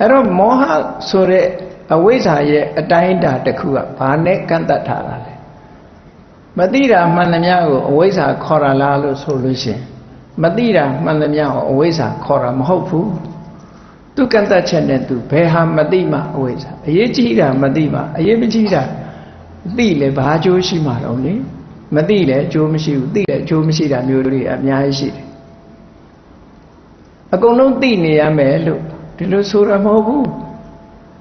အဲ့တော့မောဟဆိုတဲ့အဝိဇ္ဇာရဲ့အတိုင်းအတာတစ်ခုကဘာနဲ့ကန့်တတ်ထားတာလဲမသိတာမှန်သမျှကိုအဝိဇ္ဇာခေါ်ရလားလို့ဆိုလို့ရှိရင်မသိတာမှန်သမျှကိုအဝိဇ္ဇာခေါ်တာမဟုတ်ဘူးသူကန့်တတ်ချက်နဲ့သူဘယ်ဟာမသိမှအဝိဇ္ဇာအရေးကြီးတာမသိမှအရေးမကြီးတာသိလဲဘာအကျိုးရှိမှာတော့လေမသိလဲအကျိုးမရှိဘူးသိလဲအကျိုးမရှိတာမျိုးတွေအများကြီးရှိတယ်အကုန်လုံးသိနေရမယ်လို့ ဒီလိုဆိုတာမဟုတ်ဘူး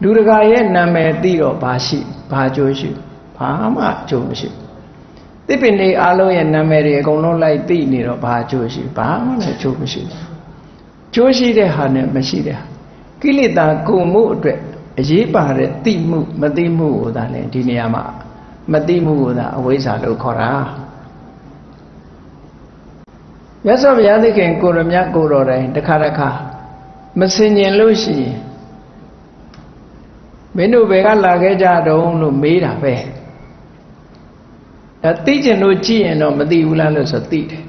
လူတကာရဲ့နာမည်သိတော့ဘာရှိဘာအကျိုးရှိဘာမှအကျိုးမရှိသစ်ပင်တွေအားလုံးရဲ့နာမည်တွေအကုန်လုံးလိုက်သိနေတော့ဘာအကျိုးရှိဘာမှလည်းအကျိုးမရှိဘူးကျိုးရှိတဲ့ဟာနဲ့မရှိတဲ့ဟာကိလေသာကိုမှုအတွက်အရေးပါတဲ့သိမှုမသိမှုကိုသာလည်းဒီနေရာမှာမသိမှုကိုသာအဝိဇ္ဇာလို့ခေါ်တာမြတ်စွာဘုရားသခင်ကိုရမြတ်ကိုတော်တိုင်တစ်ခါတစ်ခါ မစင်ញင်လို့ရှိရင်မင်းတို့ဘယ်ကလာခဲ့ကြတုံးလို့မေးတာပဲအဲသိကျင်လို့ကြည့်ရင်တော့မသိဘူးလားလို့ဆိုသိတယ်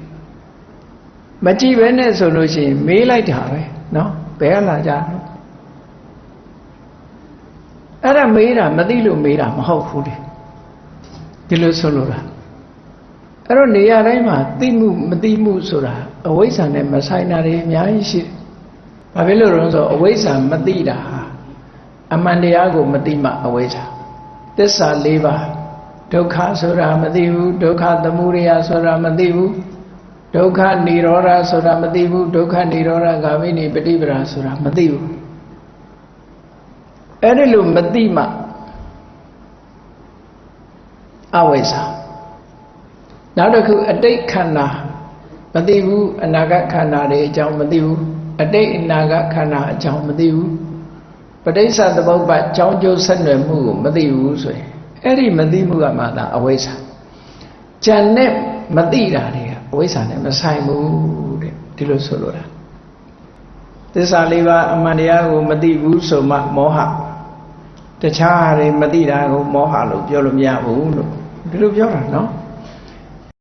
မကြည့်ဘဲနဲ့ဆိုလို့ရှိရင်မေးလိုက်တာပဲเนาะဘယ်ကလာကြလို့အဲ့ဒါမေးတာမသိလို့မေးတာမဟုတ်ဘူးလေဒီလိုဆိုလို့လားအဲ့တော့နေရာတိုင်းမှာသိမှုမသိမှုဆိုတာအဝိဇ္ဇာနဲ့မဆိုင်တာတွေအများကြီးရှိတယ်။ ဘာဖြစ်လို့လဲဆိုတော့အဝိဇ္ဇာမသိတာဟာအမှန်တရားကိုမသိမှအဝိဇ္ဇာသစ္စာ၄ပါးဒုက္ခဆိုတာမသိဘူးဒုက္ခသမုဒယဆိုတာမသိဘူးဒုက္ခនិရောဓဆိုတာမသိဘူးဒုက္ခនិရောဓဂ ामि နိပฏิပဒါဆိုတာမသိဘူးအဲ့ဒီလိုမသိမှအဝိဇ္ဇာနောက်တစ်ခုအတိတ်ခန္ဓာမသိဘူးအနာဂတ်ခန္ဓာတွေအကြောင်းမသိဘူး အတိတ်အနာဂတ်ခန္ဓာအကြောင်းမသိဘူးပဋိစ္စသမုပ္ပါကြောင်းကျိုးဆက်နွယ်မှုကိုမသိဘူးဆိုရင်အဲ့ဒီမသိမှုကမှသာအဝိဇ္ဇာဉာဏ်နဲ့မသိတာတွေကအဝိဇ္ဇာနဲ့မဆိုင်ဘူးတဲ့ဒီလိုဆိုလိုတာသစ္စာလေးပါးအမှန်တရားကိုမသိဘူးဆိုမှမောဟတခြားတွေမသိတာကိုမောဟလို့ပြောလို့မရဘူးလို့ဒီလိုပြောတာနော်